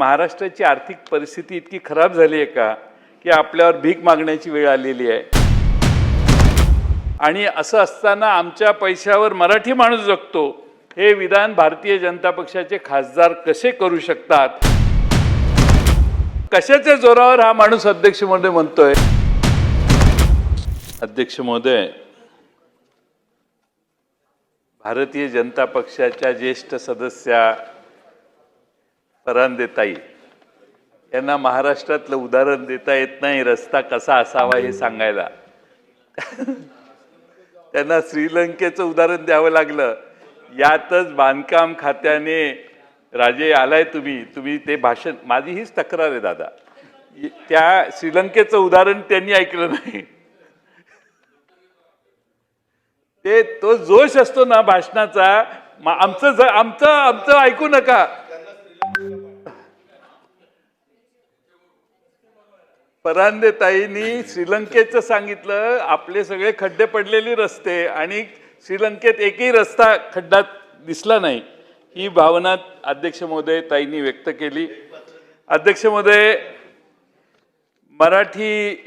महाराष्ट्राची आर्थिक परिस्थिती इतकी खराब झाली आहे का की आपल्यावर भीक मागण्याची वेळ आलेली आहे? आणि असं असताना आमच्या पैशावर मराठी माणूस जगतो हे विधान भारतीय जनता पक्षाचे खासदार कसे करू शकतात? कशाच्या जोरावर हा माणूस अध्यक्ष महोदय म्हणतोय? अध्यक्ष महोदय भारतीय जनता पक्षाच्या ज्येष्ठ सदस्या रण देता येईल. यांना महाराष्ट्रातलं उदाहरण देता येत नाही रस्ता कसा असावा हे सांगायला. त्यांना श्रीलंकेचं उदाहरण द्यावं लागलं. यातच बांधकाम खात्याने राजे आलाय तुम्ही तुम्ही ते भाषण माझी हीच तक्रार आहे दादा. त्या श्रीलंकेचं उदाहरण त्यांनी ऐकलं नाही. ते तो जोश असतो ना भाषणाचा आमचं आमचं आमचं ऐकू नका. परांदे ताईंनी श्रीलंकेचं सांगितलं आपले सगळे खड्डे पडलेले रस्ते आणि श्रीलंकेत एकही रस्ता खड्डात दिसला नाही. ही भावना अध्यक्ष महोदय ताईंनी व्यक्त केली. अध्यक्ष महोदय मराठीची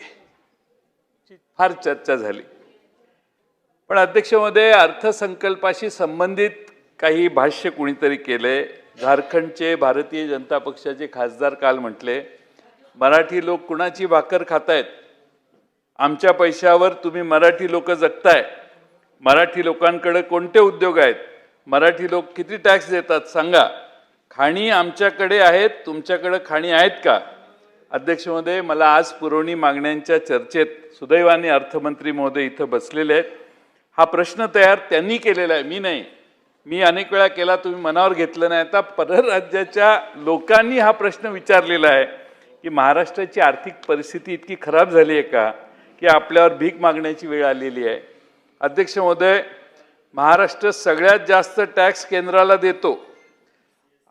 फार चर्चा झाली. पण अध्यक्ष महोदय अर्थसंकल्पाशी संबंधित काही भाष्य कुणीतरी केले. झारखंडचे भारतीय जनता पक्षाचे खासदार काल म्हटले मराठी लोक कुणाची भाकर खातायत? आमच्या पैशावर तुम्ही मराठी लोक जगताय. मराठी लोकांकडे कोणते उद्योग आहेत? मराठी लोक किती टॅक्स देतात सांगा. खाणी आमच्याकडे आहेत तुमच्याकडे खाणी आहेत का? अध्यक्ष महोदय मला आज पुरवणी मागण्यांच्या चर्चेत सुदैवाने अर्थमंत्री महोदय इथं बसलेले आहेत. हा प्रश्न तयार त्यांनी केलेला आहे मी नाही. मी अनेक वेळा केला तुम्ही मनावर घेतलं नाही. आता परराज्याच्या लोकांनी हा प्रश्न विचारलेला आहे. की महाराष्ट्राची आर्थिक परिस्थिती इतकी खराब झाली आहे का? की आपल्यावर भीक मागण्याची वेळ आलेली आहे. अध्यक्ष महोदय महाराष्ट्र सगळ्यात जास्त टॅक्स केंद्राला देतो.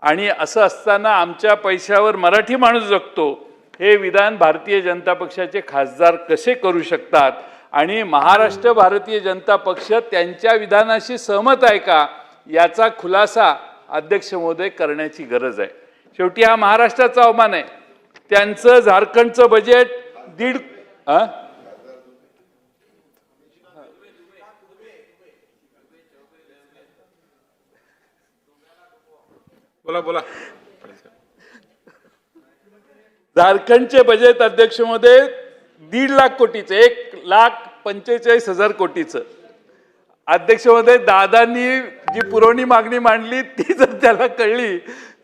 आणि असं असताना आमच्या पैशावर मराठी माणूस जगतो. हे विधान भारतीय जनता पक्षाचे खासदार कसे करू शकतात? आणि महाराष्ट्र भारतीय जनता पक्ष त्यांच्या विधानाशी सहमत आहे का? याचा खुलासा अध्यक्ष महोदय करण्याची गरज आहे. शेवटी हा महाराष्ट्राचा अवमान आहे. त्यांचं झारखंडचं बजेट दीड? बोला बोला झारखंडचे बजेट अध्यक्षमध्ये दीड लाख कोटीचं एक लाख पंचेचाळीस हजार कोटीचं अध्यक्षमध्ये दादांनी जी पुरवणी मागणी मांडली ती जर त्याला कळली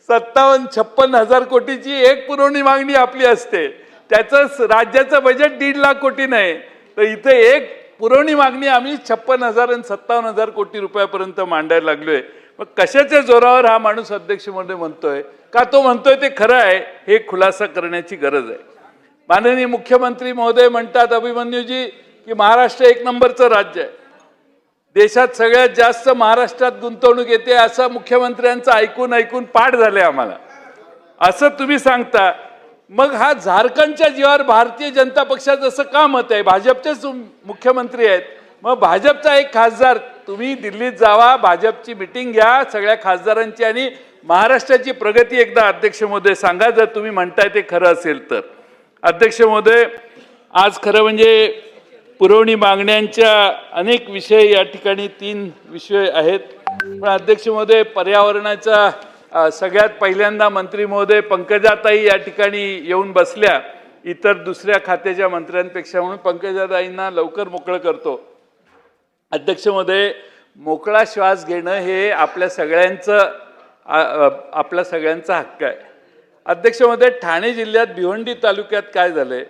सत्तावन्न छप्पन हजार कोटीची एक पुरवणी मागणी आपली असते. त्याचं राज्याचं बजेट दीड लाख कोटी नाही. तर इथे एक पुरवणी मागणी आम्ही छप्पन हजार आणि सत्तावन्न हजार कोटी रुपयापर्यंत मांडायला लागलोय. मग कशाच्या जोरावर हा माणूस अध्यक्षमध्ये म्हणतोय? का तो म्हणतोय ते खरं आहे? हे खुलासा करण्याची गरज आहे. माननीय मुख्यमंत्री महोदय म्हणतात अभिमन्यूजी की महाराष्ट्र एक नंबरचं राज्य आहे. देशात सगळ्यात जास्त महाराष्ट्रात गुंतवणूक येते असं मुख्यमंत्र्यांचं ऐकून ऐकून पाठ झालंय आम्हाला. असं तुम्ही सांगता मग हा झारखंडच्या जीवावर भारतीय जनता पक्षाचं असं का मत आहे? भाजपचेच मुख्यमंत्री आहेत. मग भाजपचा एक खासदार तुम्ही दिल्लीत जावा भाजपची मिटिंग घ्या सगळ्या खासदारांची आणि महाराष्ट्राची प्रगती एकदा अध्यक्ष महोदय सांगा जर तुम्ही म्हणताय ते खरं असेल तर. अध्यक्ष महोदय आज खरं म्हणजे पुरवणी मागण्यांच्या अनेक विषय या ठिकाणी तीन विषय आहेत. पण अध्यक्ष महोदय पर्यावरणाचा सगळ्यात पहिल्यांदा मंत्री महोदय पंकजाताई या ठिकाणी येऊन बसल्या. इतर दुसऱ्या खात्याच्या मंत्र्यांपेक्षा म्हणून पंकजाताईंना लवकर मोकळं करतो. अध्यक्ष महोदय मोकळा श्वास घेणं हे आपल्या सगळ्यांचं आपल्या सगळ्यांचा हक्क आहे. अध्यक्ष महोदय ठाणे जिल्ह्यात भिवंडी तालुक्यात काय झालंय?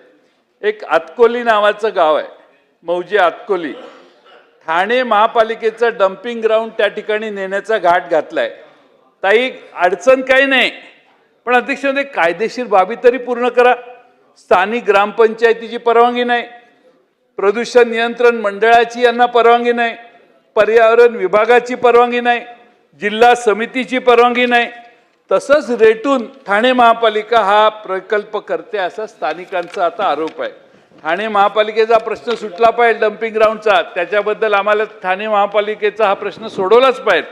एक आतकोली नावाचं गाव आहे. मौजी आतकोली. ठाणे महापालिकेचं डम्पिंग ग्राउंड त्या ठिकाणी नेण्याचा घाट घातलाय. ताई अडचण काही नाही. पण अध्यक्ष कायदेशीर बाबी तरी पूर्ण करा. स्थानिक ग्रामपंचायतीची परवानगी नाही. प्रदूषण नियंत्रण मंडळाची यांना परवानगी नाही. पर्यावरण विभागाची परवानगी नाही. जिल्हा समितीची परवानगी नाही. तसंच रेटून ठाणे महापालिका हा प्रकल्प करते असा स्थानिकांचा आता आरोप आहे. ठाणे महापालिकेचा प्रश्न सुटला पाहिजे डम्पिंग ग्राउंडचा त्याच्याबद्दल आम्हाला ठाणे महापालिकेचा हा प्रश्न सोडवलाच पाहिजे.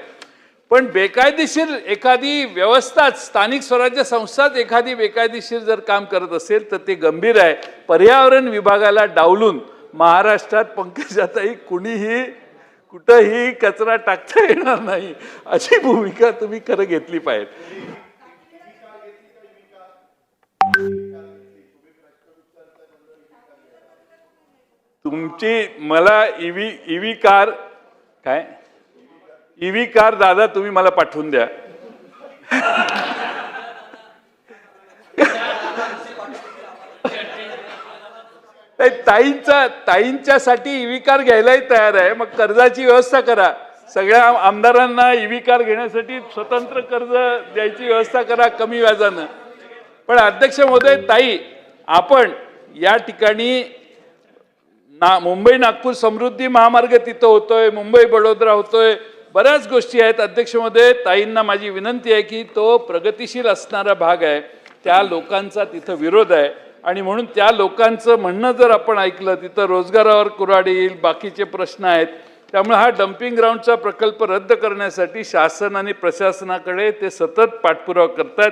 पण बेकायदेशीर एखादी व्यवस्थाच स्थानिक स्वराज्य संस्थाच एखादी बेकायदेशीर जर काम करत असेल तर ते गंभीर आहे. पर्यावरण विभागाला डावलून महाराष्ट्रात पंकजाताई कुणीही कुठंही कचरा टाकता येणार नाही अशी भूमिका तुम्ही खरं घेतली पाहिजे. तुमची मला ईव्ही ईव्ही कार काय? ईव्ही कार दादा तुम्ही मला पाठवून द्या. ताईंचा ताईंच्यासाठी ईव्ही कार घ्यायलाही तयार आहे. मग कर्जाची व्यवस्था करा. सगळ्या आमदारांना ईव्ही कार घेण्यासाठी स्वतंत्र कर्ज द्यायची व्यवस्था करा कमी व्याजानं. पण अध्यक्ष महोदय ताई आपण या ठिकाणी ना मुंबई नागपूर समृद्धी महामार्ग तिथं होतोय मुंबई बडोदरा होतोय. बऱ्याच गोष्टी आहेत. अध्यक्षमध्ये ताईंना माझी विनंती आहे की तो प्रगतिशील असणारा भाग आहे. त्या लोकांचा तिथं विरोध आहे. आणि म्हणून त्या लोकांचं म्हणणं जर आपण ऐकलं तिथं रोजगारावर कुऱ्हाड येईल बाकीचे प्रश्न आहेत. त्यामुळे हा डम्पिंग ग्राउंडचा प्रकल्प रद्द करण्यासाठी शासन आणि प्रशासनाकडे ते सतत पाठपुरावा करतात